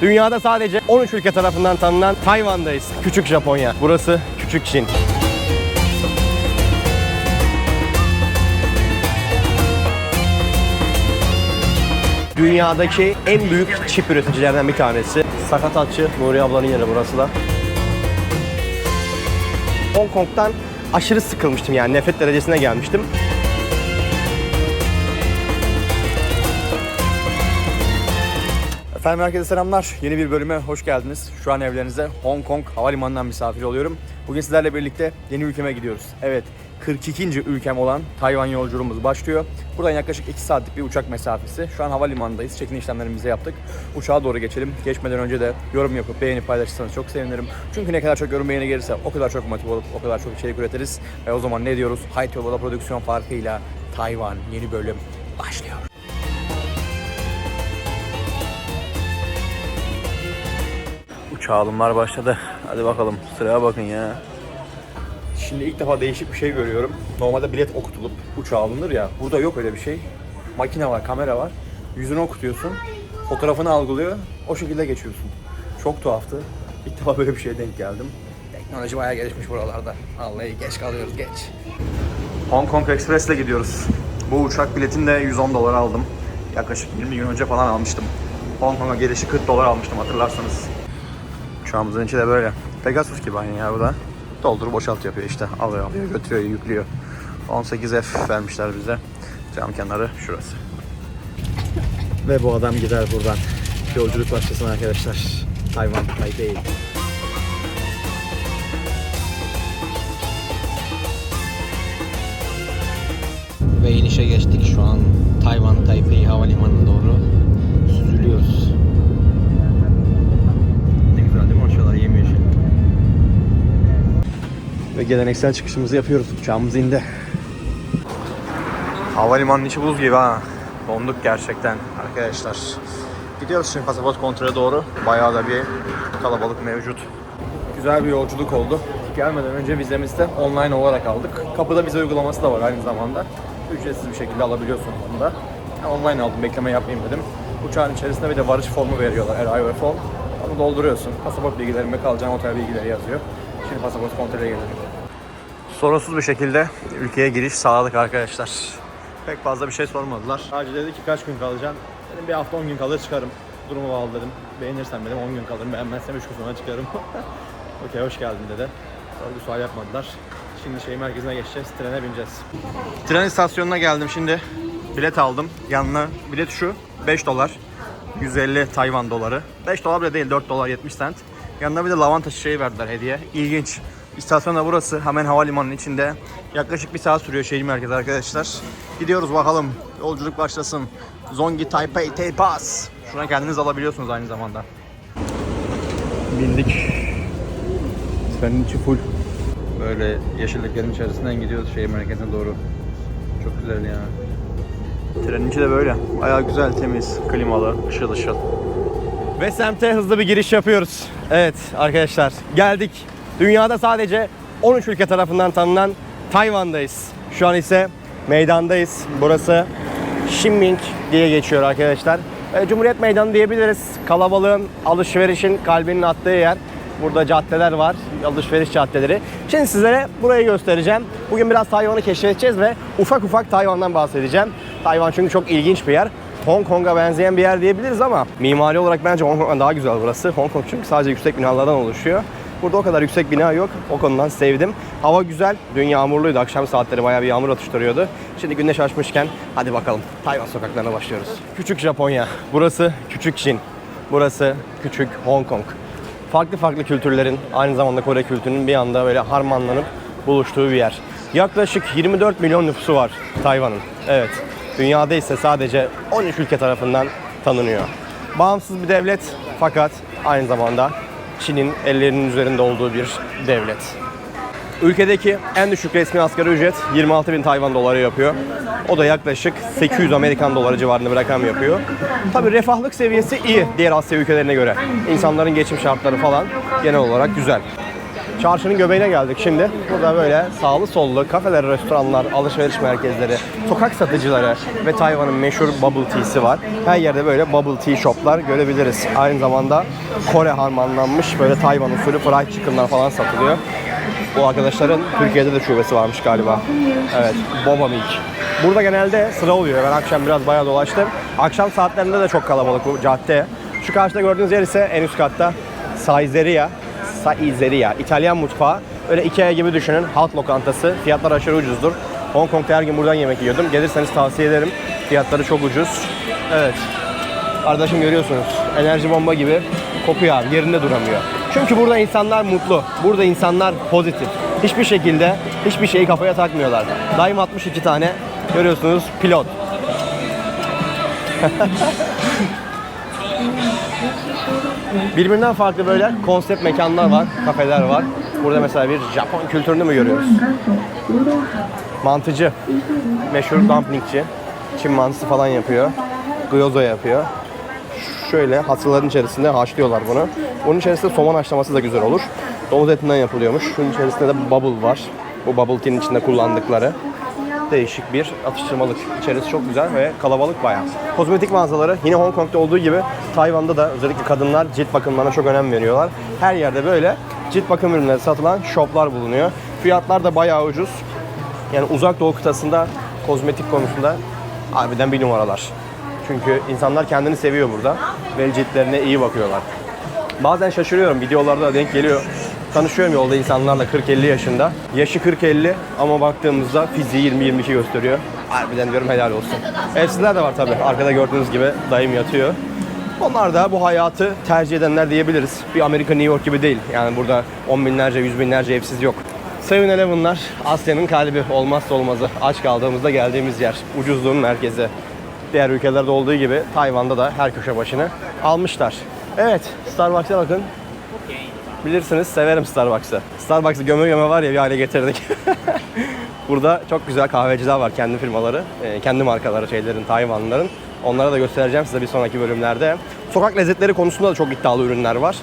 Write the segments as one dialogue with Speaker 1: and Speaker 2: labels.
Speaker 1: Dünyada sadece 13 ülke tarafından tanınan Tayvan'dayız. Küçük Japonya. Burası Küçük Çin. Dünyadaki en büyük çip üreticilerden bir tanesi. Sakatatçı Nuri ablanın yeri burası da. Hong Kong'dan aşırı sıkılmıştım yani nefret derecesine gelmiştim.
Speaker 2: Efendim herkese selamlar. Yeni bir bölüme hoş geldiniz. Şu an evlerinize Hong Kong Havalimanı'ndan misafir oluyorum. Bugün sizlerle birlikte yeni ülkeme gidiyoruz. Evet, 42. ülkem olan Tayvan yolculuğumuz başlıyor. Buradan yaklaşık 2 saatlik bir uçak mesafesi. Şu an havalimanındayız. Çekin işlemlerimizi yaptık. Uçağa doğru geçelim. Geçmeden önce de yorum yapıp beğeni paylaşırsanız çok sevinirim. Çünkü ne kadar çok yorum beğeni gelirse o kadar çok motive olup o kadar çok içerik üretiriz. Ve o zaman ne diyoruz? Hayt Yolda prodüksiyon farkıyla Tayvan yeni bölüm başlıyor. Uçağa alımlar başladı. Hadi bakalım sıraya bakın ya. Şimdi ilk defa değişik bir şey görüyorum. Normalde bilet okutulup uçağa alınır ya. Burada yok öyle bir şey. Makine var, kamera var. Yüzünü okutuyorsun. Fotoğrafını algılıyor. O şekilde geçiyorsun. Çok tuhaftı. İlk defa böyle bir şeye denk geldim. Teknoloji bayağı gelişmiş buralarda. Vallahi geç kalıyoruz geç. Hong Kong Express ile gidiyoruz. Bu uçak biletini de 110 dolar aldım. Yaklaşık 20 gün önce falan almıştım. Hong Kong'a gelişi 40 dolar almıştım hatırlarsanız. Uçağımızın içi de böyle. Pegasus gibi aynı ya bu da. Doldurup boşalt yapıyor işte. Alıyor alıyor götürüyor yüklüyor. 18F vermişler bize. Cam kenarı şurası. Ve bu adam gider buradan. Yolculuk başlasın arkadaşlar. Tayvan, Taipei.
Speaker 3: Ve inişe geçtik şu an Tayvan Taipei Havalimanı'na doğru süzülüyoruz.
Speaker 2: Ve geleneksel çıkışımızı yapıyoruz. Uçağımız indi. Havalimanının içi buz gibi ha. Donduk gerçekten arkadaşlar. Gidiyoruz şimdi pasaport kontrole doğru. Bayağı da bir kalabalık mevcut. Güzel bir yolculuk oldu. Gelmeden önce vizemizi de online olarak aldık. Kapıda vize uygulaması da var aynı zamanda. Ücretsiz bir şekilde alabiliyorsunuz bunu da. Ben online aldım, bekleme yapmayayım dedim. Uçağın içerisinde bir de varış formu veriyorlar, arrival form. Onu dolduruyorsun. Pasaport bilgilerin ve kalacağın otel bilgileri yazıyor. Şimdi pasaport kontrole gelelim. Sorunsuz bir şekilde ülkeye giriş sağladık arkadaşlar. Pek fazla bir şey sormadılar. Sadece dedi ki kaç gün kalacaksın? Dedim bir hafta 10 gün kalır çıkarım. Durumu bağlı dedim. Beğenirsem dedim 10 gün kalırım. Beğenmezsem 3 gün sonra çıkarım. Okey hoş geldin dedi. Sorgu sual yapmadılar. Şimdi şehir merkezine geçeceğiz. Trene bineceğiz. Tren istasyonuna geldim şimdi. Bilet aldım. Yanına bilet şu. 5 dolar. 150 Tayvan doları. 5 dolar bile değil 4 dolar 70 cent. Yanına bir de lavanta çiçeği verdiler hediye. İlginç. İstasyon da burası. Hemen havalimanının içinde. Yaklaşık bir saat sürüyor şehir merkezi arkadaşlar. Gidiyoruz bakalım. Yolculuk başlasın. Zongi Taipei Teipas. Şuna kendiniz alabiliyorsunuz aynı zamanda. Bindik. Trenin içi full. Böyle yeşilliklerin içerisinden gidiyoruz şehir merkezine doğru. Çok güzel ya. Trenin içi de böyle. Bayağı güzel, temiz, klimalı, ışıl ışıl.
Speaker 1: Ve semte hızlı bir giriş yapıyoruz. Evet arkadaşlar geldik. Dünyada sadece 13 ülke tarafından tanınan Tayvan'dayız. Şu an ise meydandayız. Burası Xinming diye geçiyor arkadaşlar. E, Cumhuriyet Meydanı diyebiliriz. Kalabalığın, alışverişin kalbinin attığı yer. Burada caddeler var, alışveriş caddeleri. Şimdi sizlere burayı göstereceğim. Bugün biraz Tayvan'ı keşfedeceğiz ve ufak ufak Tayvan'dan bahsedeceğim. Tayvan çünkü çok ilginç bir yer. Hong Kong'a benzeyen bir yer diyebiliriz ama mimari olarak bence Hong Kong'dan daha güzel burası. Hong Kong çünkü sadece yüksek binalardan oluşuyor. Burada o kadar yüksek bina yok. O konudan sevdim. Hava güzel. Dün yağmurluydu. Akşam saatleri bayağı bir yağmur atıştırıyordu. Şimdi güneş açmışken hadi bakalım Tayvan sokaklarına başlıyoruz. Küçük Japonya. Burası küçük Çin. Burası küçük Hong Kong. Farklı farklı kültürlerin aynı zamanda Kore kültürünün bir anda böyle harmanlanıp buluştuğu bir yer. Yaklaşık 24 milyon nüfusu var Tayvan'ın. Evet. Dünyada ise sadece 13 ülke tarafından tanınıyor. Bağımsız bir devlet fakat aynı zamanda Çin'in ellerinin üzerinde olduğu bir devlet. Ülkedeki en düşük resmi asgari ücret 26 bin Tayvan doları yapıyor. O da yaklaşık 800 Amerikan doları civarında bir rakam yapıyor. Tabii refahlık seviyesi iyi diğer Asya ülkelerine göre. İnsanların geçim şartları falan genel olarak güzel. Çarşının göbeğine geldik şimdi. Burada böyle sağlı sollu kafeler, restoranlar, alışveriş merkezleri, sokak satıcıları ve Tayvan'ın meşhur bubble tea'si var. Her yerde böyle bubble tea shoplar görebiliriz. Aynı zamanda Kore harmanlanmış böyle Tayvan usulü fried chicken'lar falan satılıyor. Bu arkadaşların Türkiye'de de şubesi varmış galiba. Evet, Boba Milk. Burada genelde sıra oluyor. Ben akşam biraz bayağı dolaştım. Akşam saatlerinde de çok kalabalık bu cadde. Şu karşıda gördüğünüz yer ise en üst katta Saizeria. Saizeria. İtalyan mutfağı. Öyle Ikea gibi düşünün. Halk lokantası. Fiyatlar aşırı ucuzdur. Hong Kong'da her gün buradan yemek yiyordum. Gelirseniz tavsiye ederim. Fiyatları çok ucuz. Evet. Arkadaşım görüyorsunuz. Enerji bomba gibi kopuyor abi. Yerinde duramıyor. Çünkü burada insanlar mutlu. Burada insanlar pozitif. Hiçbir şekilde hiçbir şeyi kafaya takmıyorlar. Daim 62 tane görüyorsunuz pilot. Birbirinden farklı böyle konsept mekanlar var, kafeler var. Burada mesela bir Japon kültürünü mü görüyoruz? Mantıcı, meşhur dumplingçi. Çin mantısı falan yapıyor. Gyoza yapıyor. Şöyle hasırların içerisinde haşlıyorlar bunu. Bunun içerisinde somon haşlaması da güzel olur. Domuz etinden yapılıyormuş. Şunun içerisinde de bubble var. Bu bubble tea'nin içinde kullandıkları değişik bir atıştırmalık. İçerisi çok güzel ve kalabalık bayağı. Kozmetik mağazaları yine Hong Kong'da olduğu gibi Tayvan'da da özellikle kadınlar cilt bakımlarına çok önem veriyorlar. Her yerde böyle cilt bakım ürünleri satılan shoplar bulunuyor. Fiyatlar da bayağı ucuz. Yani uzak doğu kıtasında kozmetik konusunda harbiden bir numaralar. Çünkü insanlar kendini seviyor burada ve ciltlerine iyi bakıyorlar. Bazen şaşırıyorum videolarda denk geliyor. Tanışıyorum yolda insanlarla 40-50 yaşında. Yaşı 40-50 ama baktığımızda fiziği 20-22 gösteriyor. Harbiden diyorum helal olsun. Evsizler de var tabii. Arkada gördüğünüz gibi dayım yatıyor. Onlar da bu hayatı tercih edenler diyebiliriz. Bir Amerika New York gibi değil. Yani burada on binlerce, yüz binlerce evsiz yok. 7-Eleven'lar Asya'nın kalbi, olmazsa olmazı. Aç kaldığımızda geldiğimiz yer, ucuzluğun merkezi. Diğer ülkelerde olduğu gibi Tayvan'da da her köşe başını almışlar. Evet, Starbucks'a bakın. Bilirsiniz severim Starbucks'ı. Starbucks'ı göme göme var ya bir hale getirdik. Burada çok güzel kahveciler var kendi firmaları, e, kendi markaları şeylerin, Tayvanlıların. Onlara da göstereceğim size bir sonraki bölümlerde. Sokak lezzetleri konusunda da çok iddialı ürünler var.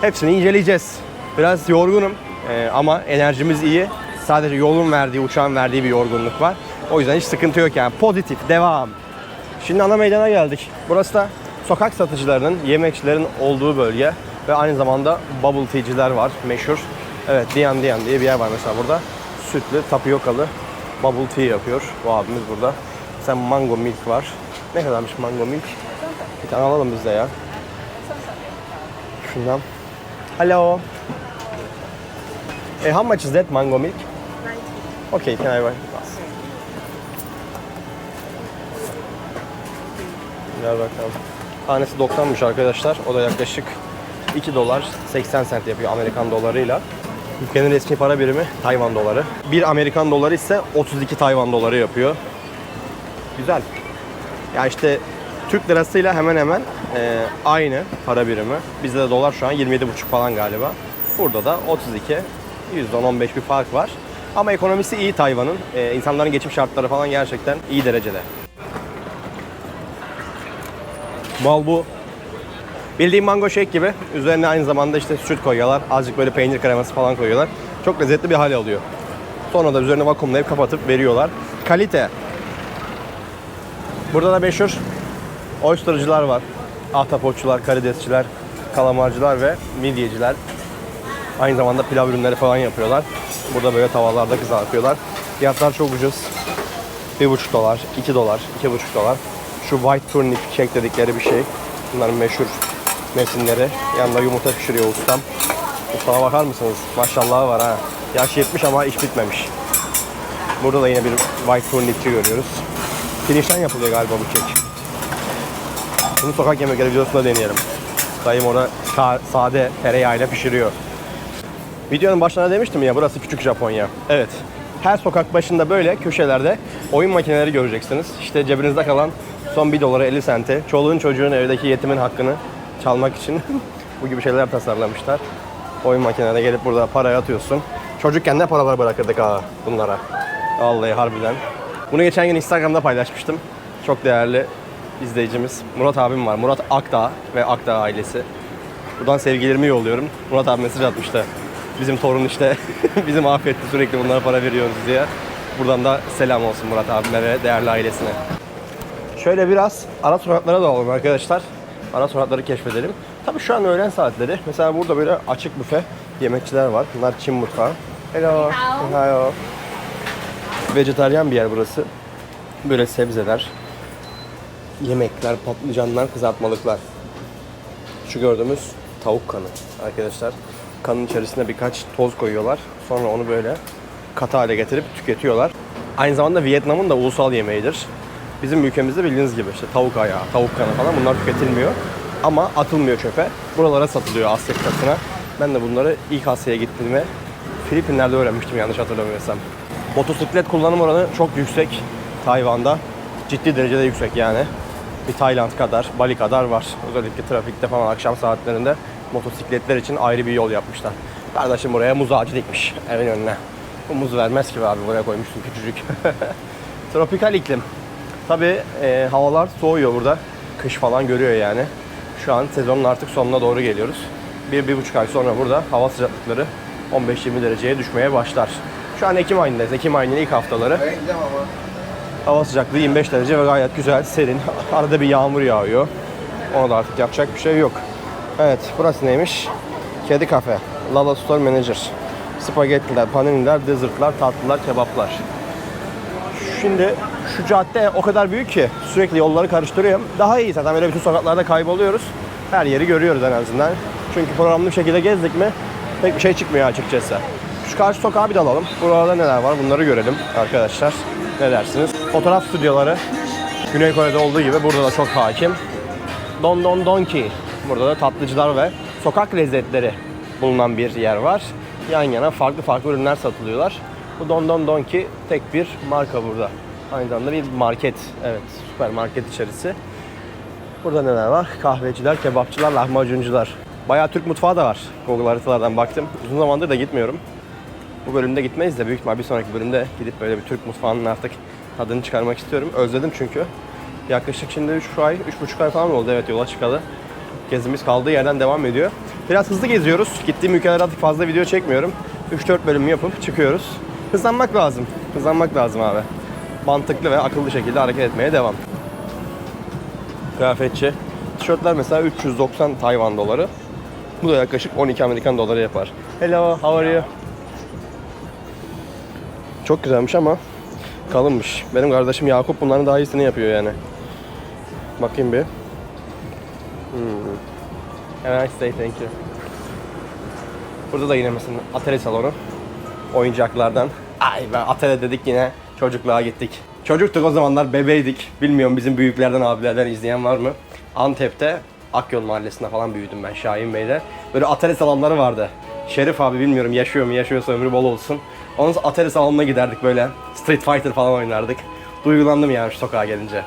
Speaker 1: Hepsini inceleyeceğiz. Biraz yorgunum e, ama enerjimiz iyi. Sadece yolun verdiği, uçağın verdiği bir yorgunluk var. O yüzden hiç sıkıntı yok yani. Pozitif, devam. Şimdi ana meydana geldik. Burası da sokak satıcılarının, yemekçilerin olduğu bölge ve aynı zamanda bubble tea'ciler var meşhur. Evet, Diyan Diyan diye bir yer var mesela burada. Sütlü, tapiokalı bubble tea yapıyor bu abimiz burada. Sen mango milk var. Ne kadarmış mango milk? Bir tane alalım biz de ya. Şundan. Hello. Eh, how much is that mango milk? 90. Okay, can I buy? Gel bakalım. Tanesi 90'mış arkadaşlar. O da yaklaşık 2 dolar 80 sent yapıyor Amerikan dolarıyla. Ülkenin resmi para birimi Tayvan doları. 1 Amerikan doları ise 32 Tayvan doları yapıyor. Güzel. Ya işte Türk lirasıyla hemen hemen e, aynı para birimi. Bizde de dolar şu an 27,5 falan galiba. Burada da 32. %10-15 bir fark var. Ama ekonomisi iyi Tayvan'ın. E, insanların geçim şartları falan gerçekten iyi derecede. Bal bu. Bildiğim mango shake gibi. Üzerine aynı zamanda işte süt koyuyorlar. Azıcık böyle peynir kreması falan koyuyorlar. Çok lezzetli bir hal alıyor. Sonra da üzerine vakumlayıp kapatıp veriyorlar. Kalite. Burada da meşhur oystercılar var. Ahtapotçular, karidesçiler, kalamarcılar ve midyeciler. Aynı zamanda pilav ürünleri falan yapıyorlar. Burada böyle tavallarda kızartıyorlar. Fiyatlar çok ucuz. 1,5 dolar, 2 dolar, 2,5 dolar. Şu white turnip shake dedikleri bir şey. Bunların meşhur mesinleri. Yanında yumurta pişiriyor ustam. Ustama bakar mısınız? Maşallah var ha. Yaş 70 ama iş bitmemiş. Burada da yine bir white turnipçi görüyoruz. Pirinçten yapılıyor galiba bu kek. Bunu sokak yemekleri videosunda deneyelim. Dayım orada sa- sade tereyağıyla pişiriyor. Videonun başına demiştim ya burası küçük Japonya. Evet. Her sokak başında böyle köşelerde oyun makineleri göreceksiniz. İşte cebinizde kalan son 1 dolara 50 sente. Çoluğun çocuğun evdeki yetimin hakkını çalmak için bu gibi şeyler tasarlamışlar. Oyun makinelerine gelip burada parayı atıyorsun. Çocukken ne paralar bırakırdık ha bunlara. Vallahi harbiden. Bunu geçen gün Instagram'da paylaşmıştım. Çok değerli izleyicimiz Murat abim var. Murat Akdağ ve Akdağ ailesi. Buradan sevgilerimi yolluyorum. Murat abi mesaj atmıştı. Bizim torun işte bizim afetti sürekli bunlara para veriyoruz diye. Buradan da selam olsun Murat abime ve değerli ailesine. Şöyle biraz ara sokaklara dalalım arkadaşlar. Ara sokakları keşfedelim. Tabii şu an öğlen saatleri. Mesela burada böyle açık büfe yemekçiler var. Bunlar Çin mutfağı. Hello. Hello. Vejetaryen bir yer burası. Böyle sebzeler, yemekler, patlıcanlar, kızartmalıklar. Şu gördüğümüz tavuk kanı arkadaşlar. Kanın içerisine birkaç toz koyuyorlar. Sonra onu böyle katı hale getirip tüketiyorlar. Aynı zamanda Vietnam'ın da ulusal yemeğidir. Bizim ülkemizde bildiğiniz gibi işte tavuk ayağı, tavuk kanı falan bunlar tüketilmiyor. Ama atılmıyor çöpe. Buralara satılıyor Asya kıtasına. Ben de bunları ilk Asya'ya gittiğimde Filipinler'de öğrenmiştim yanlış hatırlamıyorsam. Motosiklet kullanım oranı çok yüksek Tayvan'da. Ciddi derecede yüksek yani. Bir Tayland kadar, Bali kadar var. Özellikle trafikte falan akşam saatlerinde motosikletler için ayrı bir yol yapmışlar. Kardeşim buraya muz ağacı dikmiş evin önüne. Bu muz vermez ki abi buraya koymuşsun küçücük. Tropikal iklim. Tabi havalar soğuyor burada. Kış falan görüyor yani. Şu an sezonun artık sonuna doğru geliyoruz. Bir, bir buçuk ay sonra burada hava sıcaklıkları 15-20 dereceye düşmeye başlar. Şu an Ekim ayındayız. Ekim ayının ilk haftaları. Hava sıcaklığı 25 derece ve gayet güzel, serin. Arada bir yağmur yağıyor. Ona da artık yapacak bir şey yok. Evet, burası neymiş? Kedi kafe. Lala Store Manager. Spagettiler, paniniler, dessertlar, tatlılar, kebaplar. Şimdi şu cadde o kadar büyük ki sürekli yolları karıştırıyor. Daha iyi zaten böyle bütün sokaklarda kayboluyoruz. Her yeri görüyoruz en azından. Çünkü programlı bir şekilde gezdik mi pek bir şey çıkmıyor açıkçası. Şu karşı sokağı bir de alalım. Burada neler var bunları görelim arkadaşlar. Ne dersiniz? Fotoğraf stüdyoları Güney Kore'de olduğu gibi burada da çok hakim. Don Don Donki. Burada da tatlıcılar ve sokak lezzetleri bulunan bir yer var. Yan yana farklı farklı ürünler satılıyorlar. Bu Don Don Donki tek bir marka burada. Aynı zamanda bir market. Evet, süpermarket içerisi. Burada neler var? Kahveciler, kebapçılar, lahmacuncular. Bayağı Türk mutfağı da var. Google haritalardan baktım. Uzun zamandır da gitmiyorum. Bu bölümde gitmeyiz de büyük ihtimal bir sonraki bölümde gidip böyle bir Türk mutfağının artık tadını çıkarmak istiyorum. Özledim çünkü. Yaklaşık şimdi 3 ay, 3,5 ay falan oldu evet yola çıkalı. Gezimiz kaldığı yerden devam ediyor. Biraz hızlı geziyoruz. Gittiğim ülkelerde artık fazla video çekmiyorum. 3-4 bölüm yapıp çıkıyoruz. Hızlanmak lazım. Hızlanmak lazım abi. Mantıklı ve akıllı şekilde hareket etmeye devam. Kıyafetçi. Tişörtler mesela 390 Tayvan doları. Bu da yaklaşık 12 Amerikan doları yapar. Hello, how are you? Çok güzelmiş ama kalınmış. Benim kardeşim Yakup bunların daha iyisini yapıyor yani. Bakayım bir. Hmm. Have a nice day, thank you. Burada da yine mesela atölye salonu. Oyuncaklardan. Ay ben atölye dedik yine çocukluğa gittik. Çocuktuk o zamanlar bebeydik. Bilmiyorum bizim büyüklerden abilerden izleyen var mı? Antep'te Akyol Mahallesi'nde falan büyüdüm ben Şahin Bey'de. Böyle atölye salonları vardı. Şerif abi bilmiyorum yaşıyor mu yaşıyorsa ömrü bol olsun. Onun atölye salonuna giderdik böyle. Street Fighter falan oynardık. Duygulandım yani şu sokağa gelince.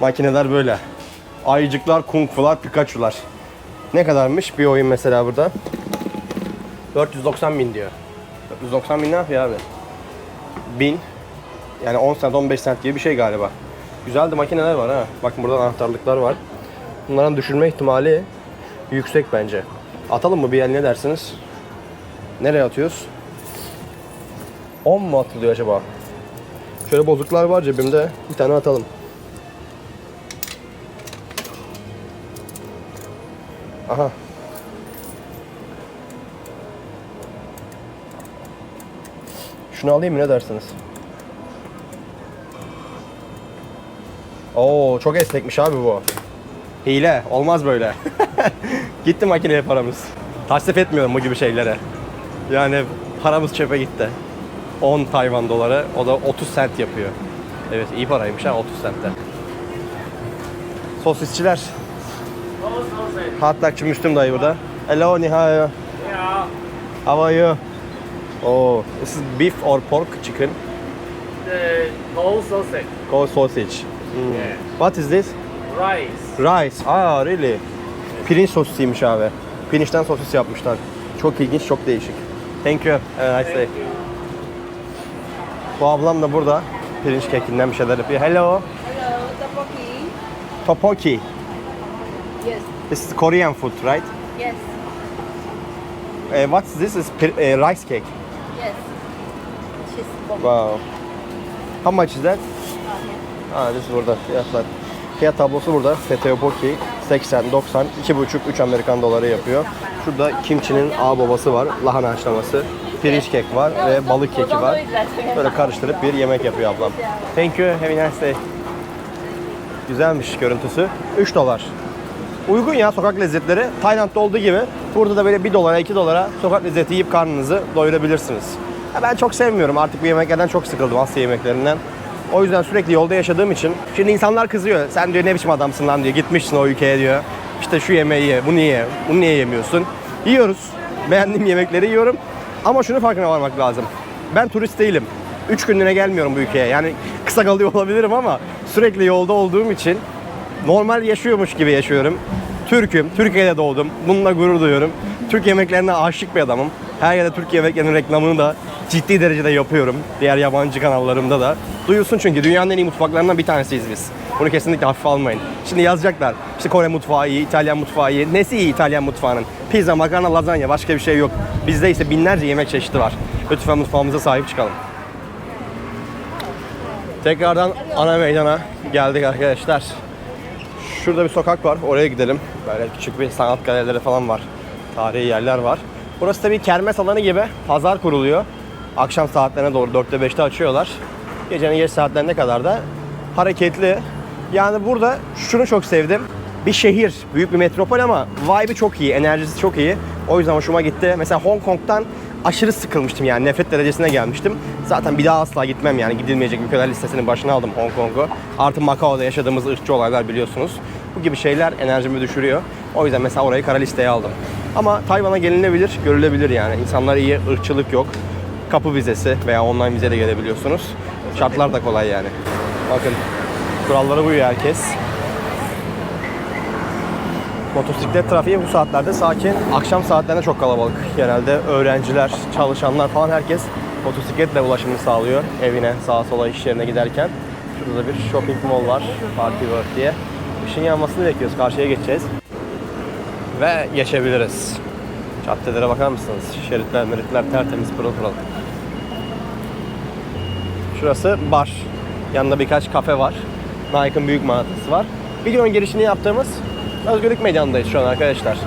Speaker 1: Makineler böyle. Ayıcıklar, kung fu'lar, Pikachu'lar. Ne kadarmış bir oyun mesela burada? 490 bin diyor. 490 bin ne yapıyor abi? 1000 yani 10 cent 15 cent gibi bir şey galiba. Güzel de makineler var ha. Bakın burada anahtarlıklar var. Bunların düşürme ihtimali yüksek bence. Atalım mı bir el ne dersiniz? Nereye atıyoruz? 10 mu atılıyor acaba? Şöyle bozuklar var cebimde. Bir tane atalım. Aha. Şunu alayım mı ne dersiniz? Oo çok esnekmiş abi bu. Hile. Olmaz böyle. gitti makineye paramız. Tasnif etmiyorum bu gibi şeylere. Yani paramız çöpe gitti. 10 Tayvan doları. O da 30 sent yapıyor. Evet iyi paraymış ha 30 sentte. Sosisçiler. Hot dogçı Müslüm dayı burada. Hello, ni hao.
Speaker 4: Yeah,
Speaker 1: How are you? Oh, this is beef or pork chicken?
Speaker 4: the whole sausage,
Speaker 1: Called sausage. Hmm.
Speaker 4: Yeah.
Speaker 1: What is this?
Speaker 4: rice.
Speaker 1: Rice. Ah, really? Pirinç sosisiymiş abi. Pirinçten sosis yapmışlar. Çok ilginç, çok değişik. Thank you. Have a nice day. Bu ablam da burada. Pirinç kekinden bir şeyler yapıyor. Hello.
Speaker 5: Hello, tteokbokki.
Speaker 1: Tteokbokki.
Speaker 5: Yes,
Speaker 1: This is Korean food, right?
Speaker 5: yes.
Speaker 1: eh, what's this? Is eh, rice cake.
Speaker 5: Yes. Bomb.
Speaker 1: Wow. How much is that? Ha, this burada fiyatlar. Fiyat tablosu burada. Teteopoki 80, 90, 2,5, 3 Amerikan doları yapıyor. Şurada kimçinin ağ babası var, lahana haşlaması, pirinç kek var ve balık keki var. Böyle karıştırıp bir yemek yapıyor ablam. Thank you, have a nice day. Güzelmiş görüntüsü. 3 dolar. Uygun ya sokak lezzetleri. Tayland'da olduğu gibi burada da böyle 1 dolara 2 dolara sokak lezzeti yiyip karnınızı doyurabilirsiniz. Ya ben çok sevmiyorum artık bu yemeklerden çok sıkıldım Asya yemeklerinden. O yüzden sürekli yolda yaşadığım için şimdi insanlar kızıyor. Sen diyor ne biçim adamsın lan diyor. Gitmişsin o ülkeye diyor. İşte şu yemeği ye, bunu ye, bunu niye yemiyorsun? Yiyoruz. Beğendiğim yemekleri yiyorum. Ama şunu farkına varmak lazım. Ben turist değilim. 3 günlüğüne gelmiyorum bu ülkeye. Yani kısa kalıyor olabilirim ama sürekli yolda olduğum için normal yaşıyormuş gibi yaşıyorum. Türk'üm, Türkiye'de doğdum. Bununla gurur duyuyorum. Türk yemeklerine aşık bir adamım. Her yerde Türk yemeklerinin reklamını da ciddi derecede yapıyorum. Diğer yabancı kanallarımda da. Duyulsun çünkü dünyanın en iyi mutfaklarından bir tanesiyiz biz. Bunu kesinlikle hafife almayın. Şimdi yazacaklar. İşte Kore mutfağı iyi, İtalyan mutfağı iyi. Nesi iyi İtalyan mutfağının? Pizza, makarna, lazanya başka bir şey yok. Bizde ise binlerce yemek çeşidi var. Lütfen mutfağımıza sahip çıkalım. Tekrardan ana meydana geldik arkadaşlar. Şurada bir sokak var. Oraya gidelim. Böyle küçük bir sanat galerileri falan var. Tarihi yerler var. Burası tabii kermes alanı gibi. Pazar kuruluyor. Akşam saatlerine doğru 4'te 5'te açıyorlar. Gecenin geç saatlerine kadar da hareketli. Yani burada şunu çok sevdim. Bir şehir, büyük bir metropol ama vibe'ı çok iyi, enerjisi çok iyi. O yüzden hoşuma gitti. Mesela Hong Kong'dan aşırı sıkılmıştım yani nefret derecesine gelmiştim. Zaten bir daha asla gitmem yani gidilmeyecek ülkeler listesinin başına aldım Hong Kong'u. Artı Macao'da yaşadığımız ırkçı olaylar biliyorsunuz. Bu gibi şeyler enerjimi düşürüyor. O yüzden mesela orayı kara listeye aldım. Ama Tayvan'a gelinebilir, görülebilir yani. İnsanlar iyi, ırkçılık yok. Kapı vizesi veya online vize de gelebiliyorsunuz. Şartlar da kolay yani. Bakın kurallara uyuyor herkes. Motosiklet trafiği bu saatlerde sakin. Akşam saatlerinde çok kalabalık. Genelde öğrenciler, çalışanlar falan herkes motosikletle ulaşımını sağlıyor evine, sağa sola iş yerine giderken. Şurada da bir shopping mall var, Party World diye. Işın yanmasını bekliyoruz, karşıya geçeceğiz. Ve geçebiliriz. Caddelere bakar mısınız? Şeritler, meritler tertemiz pırıl pırıl. Şurası bar. Yanında birkaç kafe var. Nike'ın büyük mağazası var. Videonun girişini yaptığımız Özgürlük Meydanı'ndayız şu an arkadaşlar.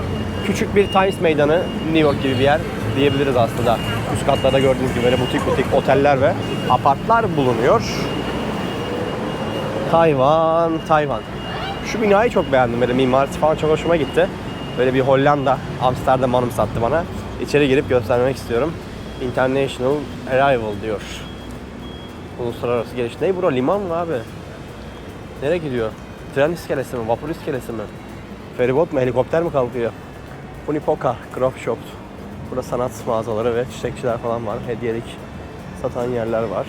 Speaker 1: Küçük bir Times Meydanı, New York gibi bir yer diyebiliriz aslında. Üst katlarda gördüğünüz gibi böyle butik butik oteller ve apartlar bulunuyor. Tayvan, Tayvan. Şu binayı çok beğendim. Böyle mimarisi falan çok hoşuma gitti. Böyle bir Hollanda, Amsterdam hanım sattı bana. İçeri girip göstermek istiyorum. International Arrival diyor. Uluslararası geliş. Ne bura? Liman mı abi? Nereye gidiyor? Tren iskelesi mi? Vapur iskelesi mi? Feribot mu? Helikopter mi kalkıyor? Unipoka Crop Shop. Burada sanat mağazaları ve çiçekçiler falan var. Hediyelik satan yerler var.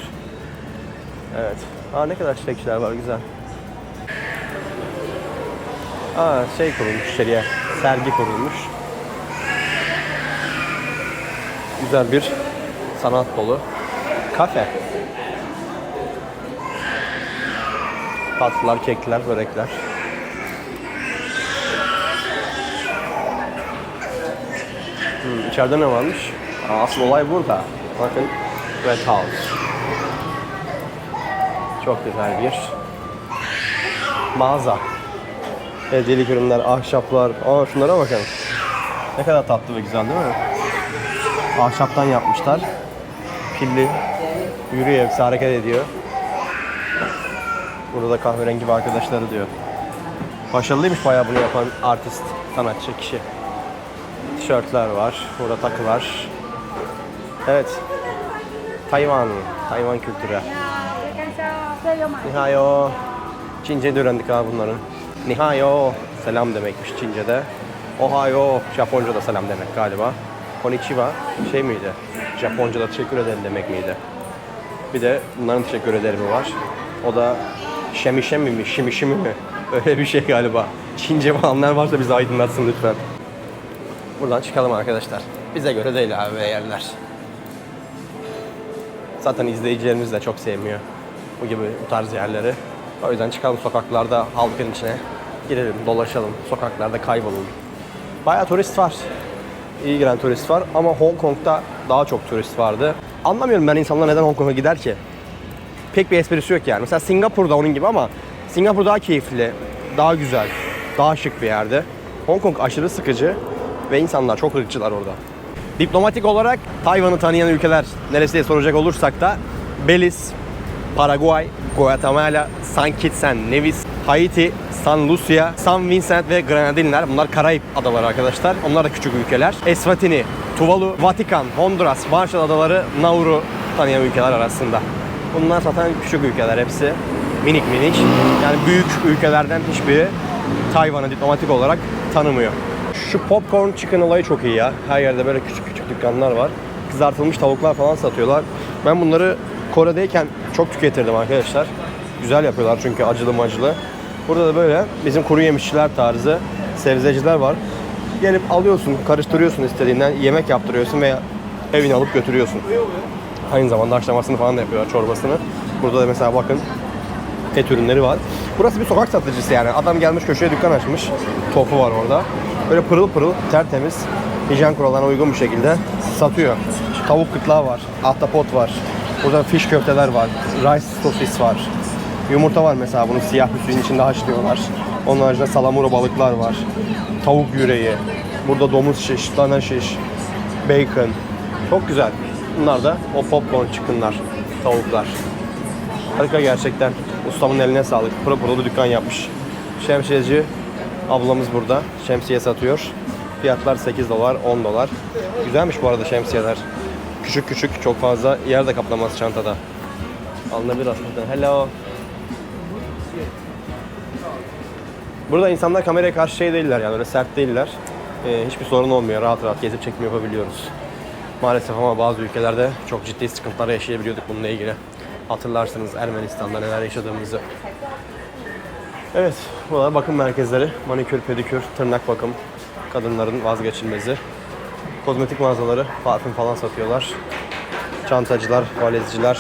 Speaker 1: Evet. Aa ne kadar çiçekçiler var güzel. Aa şey kurulmuş içeriye. Sergi kurulmuş. Güzel bir sanat dolu kafe. Tatlılar, kekler, börekler. Hmm, içeride ne varmış? Aa, asıl olay burada. Bakın Red House. Çok güzel bir mağaza. Hediyelik ürünler, ahşaplar. Aa şunlara bakın. Ne kadar tatlı ve güzel değil mi? Ahşaptan yapmışlar. Pilli. Yürüyor hepsi hareket ediyor. Burada da kahverengi bir arkadaşları diyor. Başarılıymış bayağı bunu yapan artist, sanatçı kişi. Tişörtler var, burada takılar. Evet. Tayvan, Tayvan kültürü. Nihayo. Çince'de öğrendik abi bunların. Nihayo, selam demekmiş Çince'de. Ohayo, Japonca'da selam demek galiba. Konnichiwa şey miydi? Japonca'da teşekkür ederim demek miydi? Bir de bunların teşekkür ederimi var. O da şemi şemi mi, şimi şimi mi? Öyle bir şey galiba. Çince falanlar varsa bizi aydınlatsın lütfen. Buradan çıkalım arkadaşlar. Bize göre değil abi yerler. Zaten izleyicilerimiz de çok sevmiyor bu gibi bu tarz yerleri. O yüzden çıkalım sokaklarda halkın içine girelim, dolaşalım, sokaklarda kaybolalım. Bayağı turist var. iyi gelen turist var ama Hong Kong'da daha çok turist vardı. Anlamıyorum ben insanlar neden Hong Kong'a gider ki? Pek bir esprisi yok yani. Mesela Singapur'da onun gibi ama Singapur daha keyifli, daha güzel, daha şık bir yerde. Hong Kong aşırı sıkıcı ve insanlar çok ırkçılar orada. Diplomatik olarak Tayvan'ı tanıyan ülkeler neresi diye soracak olursak da Belize, Paraguay, Guatemala, San Kitts Nevis, Haiti, San Lucia, San Vincent ve Grenadinler. Bunlar Karayip adaları arkadaşlar. Onlar da küçük ülkeler. Eswatini, Tuvalu, Vatikan, Honduras, Marshall Adaları, Nauru tanıyan ülkeler arasında. Bunlar zaten küçük ülkeler hepsi. Minik minik. Yani büyük ülkelerden hiçbiri Tayvan'ı diplomatik olarak tanımıyor. Şu popcorn chicken olayı çok iyi ya. Her yerde böyle küçük küçük dükkanlar var. Kızartılmış tavuklar falan satıyorlar. Ben bunları Kore'deyken çok tüketirdim arkadaşlar. Güzel yapıyorlar çünkü acılı macılı. Burada da böyle bizim kuru yemişçiler tarzı sebzeciler var. Gelip alıyorsun, karıştırıyorsun istediğinden, yemek yaptırıyorsun veya evine alıp götürüyorsun. Aynı zamanda haşlamasını falan da yapıyorlar, çorbasını. Burada da mesela bakın et ürünleri var. Burası bir sokak satıcısı yani. Adam gelmiş köşeye dükkan açmış. Tofu var orada. Böyle pırıl pırıl, tertemiz, hijyen kurallarına uygun bir şekilde satıyor. Tavuk kıtlağı var, ahtapot var. Burada fiş köfteler var, rice sosis var. Yumurta var mesela bunu siyah bir suyun içinde haşlıyorlar. Onun haricinde salamura balıklar var. Tavuk yüreği. Burada domuz şiş, dana şiş, bacon. Çok güzel. Bunlar da o popcorn chicken'lar, tavuklar. Harika gerçekten. Ustamın eline sağlık. Pırıl pırıl bir dükkan yapmış. Şemsiyeci ablamız burada. Şemsiye satıyor. Fiyatlar 8 dolar, 10 dolar. Güzelmiş bu arada şemsiyeler. Küçük küçük, çok fazla yer de kaplamaz çantada. Alınabilir aslında. Hello. Burada insanlar kameraya karşı şey değiller yani öyle sert değiller. Ee, hiçbir sorun olmuyor. Rahat rahat gezip çekim yapabiliyoruz. Maalesef ama bazı ülkelerde çok ciddi sıkıntılar yaşayabiliyorduk bununla ilgili. Hatırlarsınız Ermenistan'da neler yaşadığımızı. Evet, buralar bakım merkezleri. Manikür, pedikür, tırnak bakım. Kadınların vazgeçilmezi. Kozmetik mağazaları, parfüm falan satıyorlar. Çantacılar, valizciler.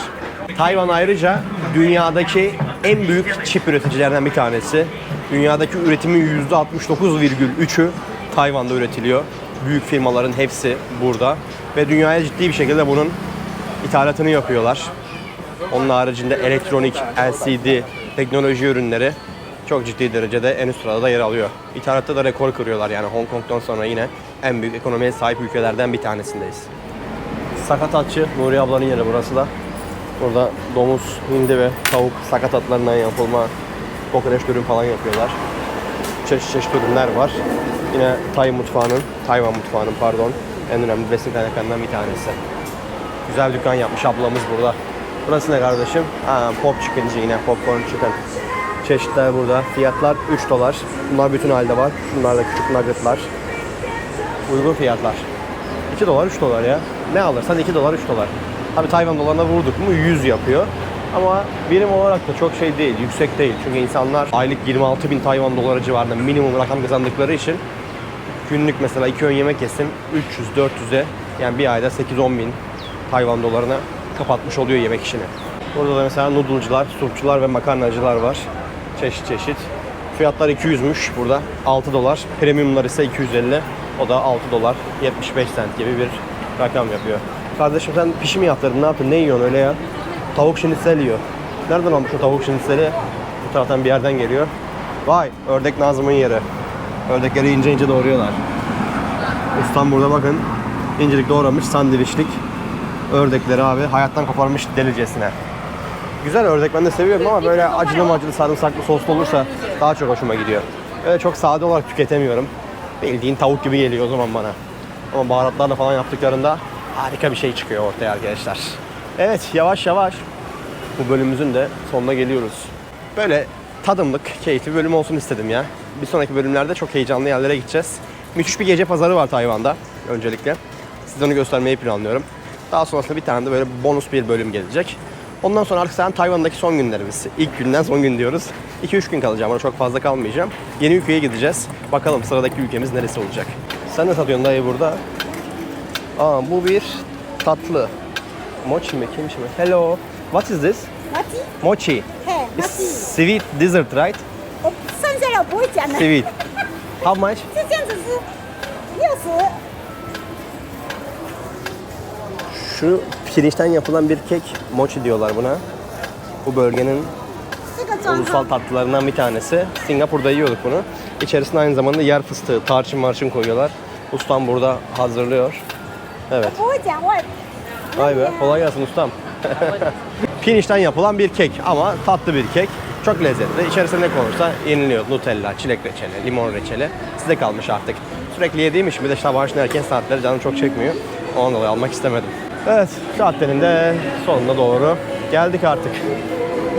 Speaker 1: Tayvan ayrıca dünyadaki en büyük çip üreticilerden bir tanesi. Dünyadaki üretimin %69,3'ü Tayvan'da üretiliyor. Büyük firmaların hepsi burada. Ve dünyaya ciddi bir şekilde bunun ithalatını yapıyorlar. Onun haricinde elektronik, LCD, teknoloji ürünleri çok ciddi derecede en üst sırada da yer alıyor. İthalatta da rekor kırıyorlar yani Hong Kong'dan sonra yine en büyük ekonomiye sahip ülkelerden bir tanesindeyiz. Sakatatçı Nuri ablanın yeri burası da. Burada domuz, hindi ve tavuk sakatatlarından yapılma kokoreç ürün falan yapıyorlar. Çeşit çeşit ürünler var. Yine Tay mutfağının, Tayvan mutfağının pardon en önemli besin kaynaklarından bir tanesi. Güzel dükkan yapmış ablamız burada. Burası ne kardeşim? Ha, pop chicken'ci yine popcorn chicken. Çeşitler burada. Fiyatlar 3 dolar. Bunlar bütün halde var. Şunlar da küçük nuggetlar. Uygun fiyatlar. 2 dolar 3 dolar ya. Ne alırsan 2 dolar 3 dolar. Tabi Tayvan dolarına vurduk mu 100 yapıyor. Ama birim olarak da çok şey değil, yüksek değil. Çünkü insanlar aylık 26 bin Tayvan doları civarında minimum rakam kazandıkları için günlük mesela iki öğün yemek yesin 300-400'e yani bir ayda 8-10 bin Tayvan dolarına kapatmış oluyor yemek işini. Burada da mesela noodle'cılar, supçular ve makarnacılar var. Çeşit çeşit. Fiyatlar 200'müş burada. 6 dolar. Premiumlar ise 250. O da 6 dolar 75 cent gibi bir rakam yapıyor. Kardeşim sen pişi mi yaptırdın? Ne yaptın? Ne yiyorsun öyle ya? Tavuk şinitsel yiyor. Nereden almış o tavuk şinitseli? Bu taraftan bir yerden geliyor. Vay ördek Nazım'ın yeri. Ördekleri ince ince doğruyorlar. Ustam burada bakın. İncelik doğramış sandviçlik ördekleri abi hayattan koparmış delicesine. Güzel ördek ben de seviyorum ama böyle acılı macılı sarımsaklı soslu olursa daha çok hoşuma gidiyor. Öyle çok sade olarak tüketemiyorum. Bildiğin tavuk gibi geliyor o zaman bana. Ama baharatlarla falan yaptıklarında harika bir şey çıkıyor ortaya arkadaşlar. Evet yavaş yavaş bu bölümümüzün de sonuna geliyoruz. Böyle tadımlık, keyifli bir bölüm olsun istedim ya. Bir sonraki bölümlerde çok heyecanlı yerlere gideceğiz. Müthiş bir gece pazarı var Tayvan'da öncelikle. Size onu göstermeyi planlıyorum. Daha sonrasında bir tane de böyle bonus bir bölüm gelecek. Ondan sonra artık sen Tayvan'daki son günlerimiz. İlk günden son gün diyoruz. 2-3 gün kalacağım. Orada çok fazla kalmayacağım. Yeni ülkeye gideceğiz. Bakalım sıradaki ülkemiz neresi olacak. Sen ne satıyorsun dayı burada? Aa bu bir tatlı. Mochi mi? Kimchi mi? Hello. What is this?
Speaker 6: 麻鸡，
Speaker 1: Mochi.
Speaker 6: 嘿，麻
Speaker 1: It's
Speaker 6: 鸡，
Speaker 1: sweet dessert, right?
Speaker 6: 我剩下的我不会讲的，
Speaker 1: Sweet. How much?
Speaker 6: 是这样子是六十，
Speaker 1: Şu pirinçten yapılan bir kek, mochi diyorlar buna. Bu bölgenin ulusal tatlılarından bir tanesi. Singapur'da yiyorduk bunu. İçerisine aynı zamanda yer fıstığı, tarçın marçın koyuyorlar. Ustam burada hazırlıyor. Evet. Vay be, kolay gelsin ustam. Pirinçten yapılan bir kek ama tatlı bir kek. Çok lezzetli. İçerisine ne konursa yeniliyor. Nutella, çilek reçeli, limon reçeli. Size kalmış artık. Sürekli yediğim için bir de sabah erken saatleri canım çok çekmiyor. Ondan dolayı almak istemedim. Evet, saatlerin de sonuna doğru geldik artık.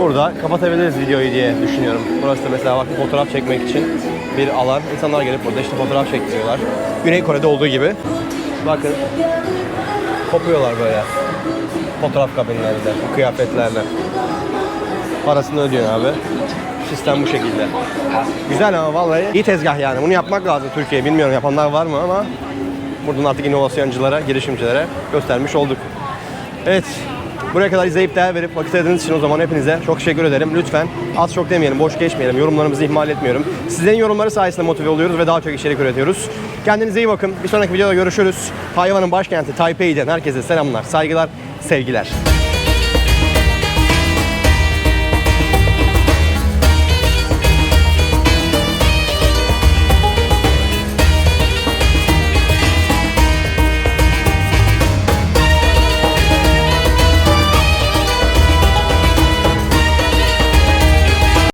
Speaker 1: Burada kapatabiliriz videoyu diye düşünüyorum. Burası da mesela bakın fotoğraf çekmek için bir alan. İnsanlar gelip burada işte fotoğraf çektiriyorlar. Güney Kore'de olduğu gibi. Bakın kopuyorlar böyle. Fotoğraf kabinlerinde, kıyafetlerle. Parasını ödüyorsun abi. Sistem bu şekilde. Güzel ama vallahi iyi tezgah yani. Bunu yapmak lazım Türkiye'ye. Bilmiyorum yapanlar var mı ama buradan artık inovasyonculara, girişimcilere göstermiş olduk. Evet. Buraya kadar izleyip değer verip vakit ayırdığınız için o zaman hepinize çok teşekkür ederim. Lütfen az çok demeyelim, boş geçmeyelim. Yorumlarımızı ihmal etmiyorum. Sizlerin yorumları sayesinde motive oluyoruz ve daha çok içerik üretiyoruz. Kendinize iyi bakın. Bir sonraki videoda görüşürüz. Tayvan'ın başkenti Taipei'den herkese selamlar, saygılar, sevgiler.